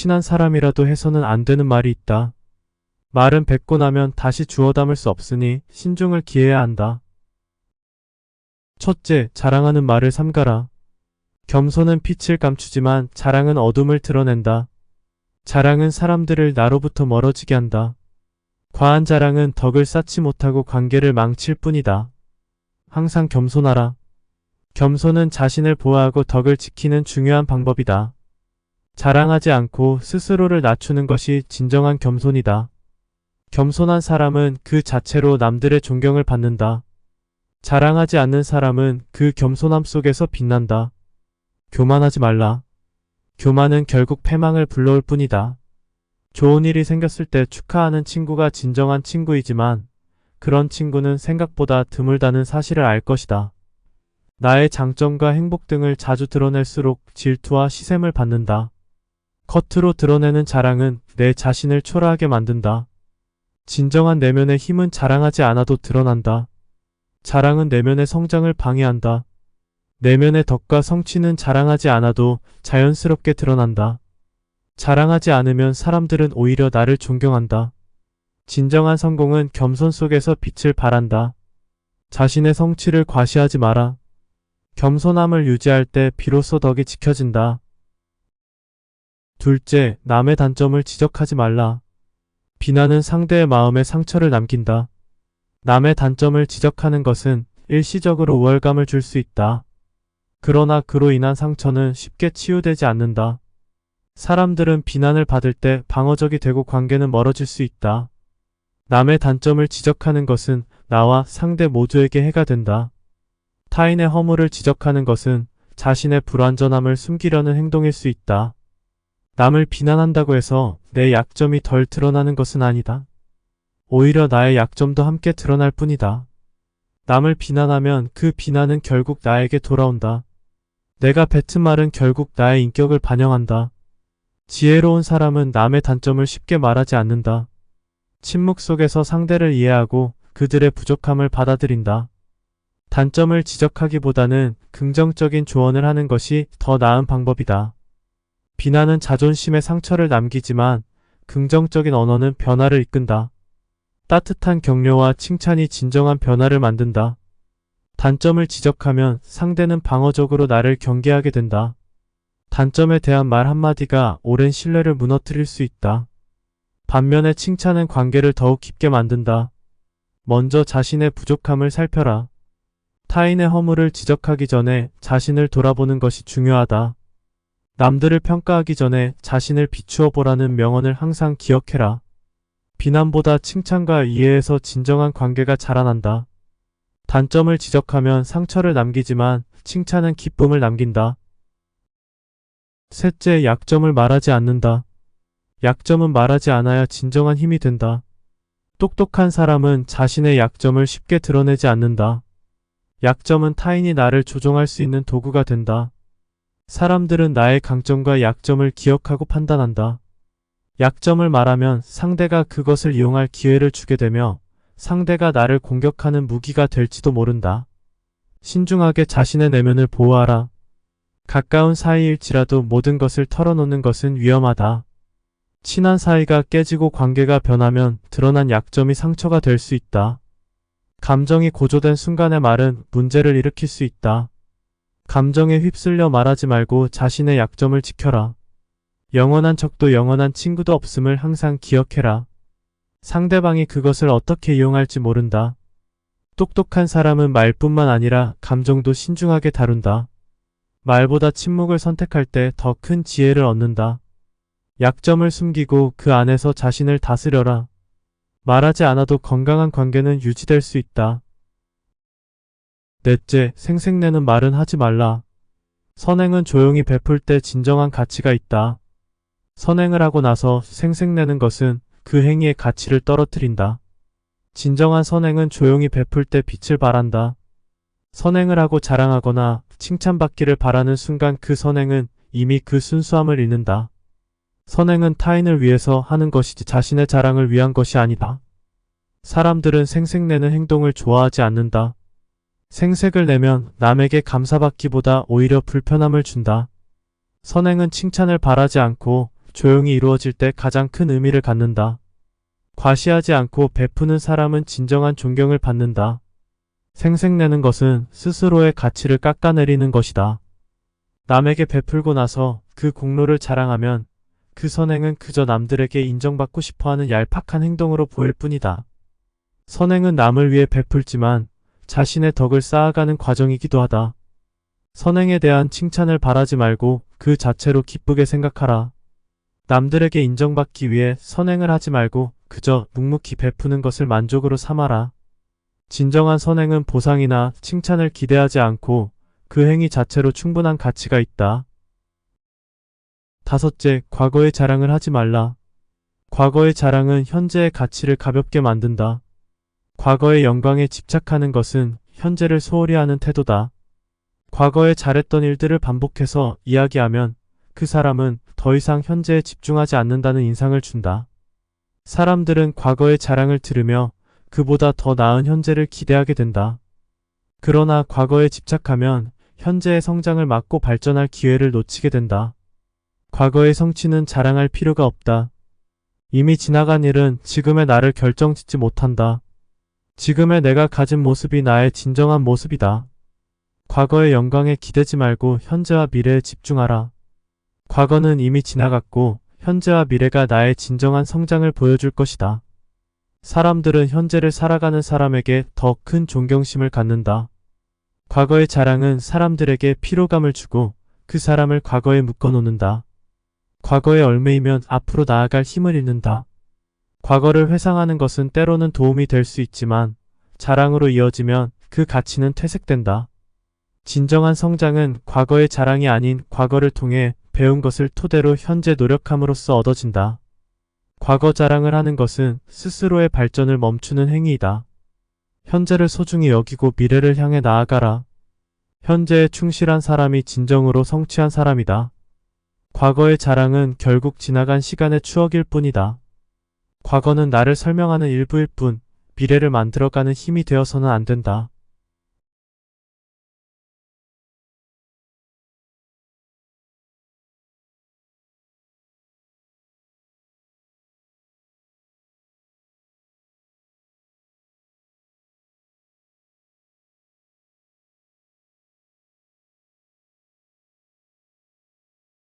친한 사람이라도 해서는 안 되는 말이 있다. 말은 뱉고 나면 다시 주워 담을 수 없으니 신중을 기해야 한다. 첫째, 자랑하는 말을 삼가라. 겸손은 빛을 감추지만 자랑은 어둠을 드러낸다. 자랑은 사람들을 나로부터 멀어지게 한다. 과한 자랑은 덕을 쌓지 못하고 관계를 망칠 뿐이다. 항상 겸손하라. 겸손은 자신을 보호하고 덕을 지키는 중요한 방법이다. 자랑하지 않고 스스로를 낮추는 것이 진정한 겸손이다. 겸손한 사람은 그 자체로 남들의 존경을 받는다. 자랑하지 않는 사람은 그 겸손함 속에서 빛난다. 교만하지 말라. 교만은 결국 패망을 불러올 뿐이다. 좋은 일이 생겼을 때 축하하는 친구가 진정한 친구이지만 그런 친구는 생각보다 드물다는 사실을 알 것이다. 나의 장점과 행복 등을 자주 드러낼수록 질투와 시샘을 받는다. 겉으로 드러내는 자랑은 내 자신을 초라하게 만든다. 진정한 내면의 힘은 자랑하지 않아도 드러난다. 자랑은 내면의 성장을 방해한다. 내면의 덕과 성취는 자랑하지 않아도 자연스럽게 드러난다. 자랑하지 않으면 사람들은 오히려 나를 존경한다. 진정한 성공은 겸손 속에서 빛을 발한다. 자신의 성취를 과시하지 마라. 겸손함을 유지할 때 비로소 덕이 지켜진다. 둘째, 남의 단점을 지적하지 말라. 비난은 상대의 마음에 상처를 남긴다. 남의 단점을 지적하는 것은 일시적으로 우월감을 줄 수 있다. 그러나 그로 인한 상처는 쉽게 치유되지 않는다. 사람들은 비난을 받을 때 방어적이 되고 관계는 멀어질 수 있다. 남의 단점을 지적하는 것은 나와 상대 모두에게 해가 된다. 타인의 허물을 지적하는 것은 자신의 불완전함을 숨기려는 행동일 수 있다. 남을 비난한다고 해서 내 약점이 덜 드러나는 것은 아니다. 오히려 나의 약점도 함께 드러날 뿐이다. 남을 비난하면 그 비난은 결국 나에게 돌아온다. 내가 뱉은 말은 결국 나의 인격을 반영한다. 지혜로운 사람은 남의 단점을 쉽게 말하지 않는다. 침묵 속에서 상대를 이해하고 그들의 부족함을 받아들인다. 단점을 지적하기보다는 긍정적인 조언을 하는 것이 더 나은 방법이다. 비난은 자존심에 상처를 남기지만 긍정적인 언어는 변화를 이끈다. 따뜻한 격려와 칭찬이 진정한 변화를 만든다. 단점을 지적하면 상대는 방어적으로 나를 경계하게 된다. 단점에 대한 말 한마디가 오랜 신뢰를 무너뜨릴 수 있다. 반면에 칭찬은 관계를 더욱 깊게 만든다. 먼저 자신의 부족함을 살펴라. 타인의 허물을 지적하기 전에 자신을 돌아보는 것이 중요하다. 남들을 평가하기 전에 자신을 비추어 보라는 명언을 항상 기억해라. 비난보다 칭찬과 이해에서 진정한 관계가 자라난다. 단점을 지적하면 상처를 남기지만 칭찬은 기쁨을 남긴다. 셋째, 약점을 말하지 않는다. 약점은 말하지 않아야 진정한 힘이 된다. 똑똑한 사람은 자신의 약점을 쉽게 드러내지 않는다. 약점은 타인이 나를 조종할 수 있는 도구가 된다. 사람들은 나의 강점과 약점을 기억하고 판단한다. 약점을 말하면 상대가 그것을 이용할 기회를 주게 되며 상대가 나를 공격하는 무기가 될지도 모른다. 신중하게 자신의 내면을 보호하라. 가까운 사이일지라도 모든 것을 털어놓는 것은 위험하다. 친한 사이가 깨지고 관계가 변하면 드러난 약점이 상처가 될 수 있다. 감정이 고조된 순간의 말은 문제를 일으킬 수 있다. 감정에 휩쓸려 말하지 말고 자신의 약점을 지켜라. 영원한 적도 영원한 친구도 없음을 항상 기억해라. 상대방이 그것을 어떻게 이용할지 모른다. 똑똑한 사람은 말뿐만 아니라 감정도 신중하게 다룬다. 말보다 침묵을 선택할 때 더 큰 지혜를 얻는다. 약점을 숨기고 그 안에서 자신을 다스려라. 말하지 않아도 건강한 관계는 유지될 수 있다. 넷째, 생색내는 말은 하지 말라. 선행은 조용히 베풀 때 진정한 가치가 있다. 선행을 하고 나서 생색내는 것은 그 행위의 가치를 떨어뜨린다. 진정한 선행은 조용히 베풀 때 빛을 발한다. 선행을 하고 자랑하거나 칭찬받기를 바라는 순간 그 선행은 이미 그 순수함을 잃는다. 선행은 타인을 위해서 하는 것이지 자신의 자랑을 위한 것이 아니다. 사람들은 생색내는 행동을 좋아하지 않는다. 생색을 내면 남에게 감사받기보다 오히려 불편함을 준다. 선행은 칭찬을 바라지 않고 조용히 이루어질 때 가장 큰 의미를 갖는다. 과시하지 않고 베푸는 사람은 진정한 존경을 받는다. 생색내는 것은 스스로의 가치를 깎아내리는 것이다. 남에게 베풀고 나서 그 공로를 자랑하면 그 선행은 그저 남들에게 인정받고 싶어하는 얄팍한 행동으로 보일 뿐이다. 선행은 남을 위해 베풀지만 자신의 덕을 쌓아가는 과정이기도 하다. 선행에 대한 칭찬을 바라지 말고 그 자체로 기쁘게 생각하라. 남들에게 인정받기 위해 선행을 하지 말고 그저 묵묵히 베푸는 것을 만족으로 삼아라. 진정한 선행은 보상이나 칭찬을 기대하지 않고 그 행위 자체로 충분한 가치가 있다. 다섯째, 과거의 자랑을 하지 말라. 과거의 자랑은 현재의 가치를 가볍게 만든다. 과거의 영광에 집착하는 것은 현재를 소홀히 하는 태도다. 과거에 잘했던 일들을 반복해서 이야기하면 그 사람은 더 이상 현재에 집중하지 않는다는 인상을 준다. 사람들은 과거의 자랑을 들으며 그보다 더 나은 현재를 기대하게 된다. 그러나 과거에 집착하면 현재의 성장을 막고 발전할 기회를 놓치게 된다. 과거의 성취는 자랑할 필요가 없다. 이미 지나간 일은 지금의 나를 결정짓지 못한다. 지금의 내가 가진 모습이 나의 진정한 모습이다. 과거의 영광에 기대지 말고 현재와 미래에 집중하라. 과거는 이미 지나갔고 현재와 미래가 나의 진정한 성장을 보여줄 것이다. 사람들은 현재를 살아가는 사람에게 더 큰 존경심을 갖는다. 과거의 자랑은 사람들에게 피로감을 주고 그 사람을 과거에 묶어놓는다. 과거에 얽매이면 앞으로 나아갈 힘을 잃는다. 과거를 회상하는 것은 때로는 도움이 될 수 있지만 자랑으로 이어지면 그 가치는 퇴색된다. 진정한 성장은 과거의 자랑이 아닌 과거를 통해 배운 것을 토대로 현재 노력함으로써 얻어진다. 과거 자랑을 하는 것은 스스로의 발전을 멈추는 행위이다. 현재를 소중히 여기고 미래를 향해 나아가라. 현재에 충실한 사람이 진정으로 성취한 사람이다. 과거의 자랑은 결국 지나간 시간의 추억일 뿐이다. 과거는 나를 설명하는 일부일 뿐, 미래를 만들어가는 힘이 되어서는 안 된다.